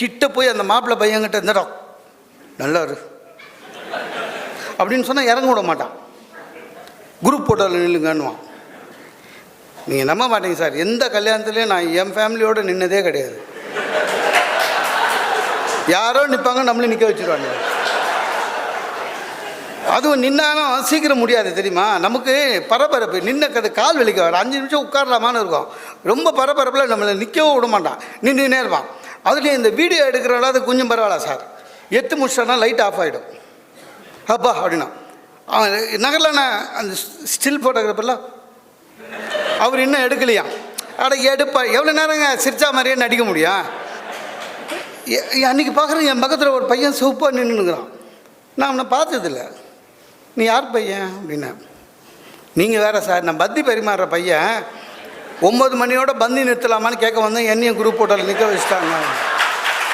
கிட்ட போய் அந்த மாப்பிள்ளை பையன்கிட்ட இருந்தடா நல்லா இரு அப்படின்னு சொன்னால் இறங்க விட மாட்டான். குரூப் போட்டோவில் நில்லுங்கன்னுவான். நீங்கள் நம்ப மாட்டீங்க சார். எந்த கல்யாணத்துலேயும் நான் என் ஃபேமிலியோடு நின்னதே கிடையாது. யாரோ நிற்பாங்க நம்மளும் நிற்க வச்சுருவாங்க. அதுவும் நின்னாலும் சீக்கிரம் முடியாது தெரியுமா? நமக்கு பரபரப்பு. நின்ன கதை கால் வலிக்க வர அஞ்சு நிமிஷம் உட்காரலாமான்னு இருக்கும். ரொம்ப பரபரப்பில் நம்மளை நிற்கவும் விட மாட்டான். நின்றுனே இருப்பான். அதுலேயும் இந்த வீடியோ எடுக்கிறனால அது கொஞ்சம் பரவாயில்ல சார். எத்து முடிச்சிட்டா லைட் ஆஃப் ஆகிடும் அப்பா அப்படின்னா. அவன் நகரில் அந்த ஸ்டில் ஃபோட்டோகிராஃபர்லாம் அவர் இன்னும் எடுக்கலையா? அட எடுப்பா. எவ்வளோ நேரங்க சிரிச்சா மாதிரியே நடிக்க முடியும் அன்றைக்கி அன்னைக்கு பார்க்குறேன் என் பக்கத்தில் ஒரு பையன் சூப்பாக நின்றுக்கிறான் நான் அவனை பார்த்ததில்ல. நீ யார் பையன்? அப்படின்னா நீங்கள் வேறு சார் நான் பத்தி பரிமாறுற பையன். ஒம்பது மணியோட பந்தி நிறுத்தலாமான்னு கேட்க வந்தேன். என்னையும் குரூப் போட்டோவில் நிற்க வச்சுட்டாங்க.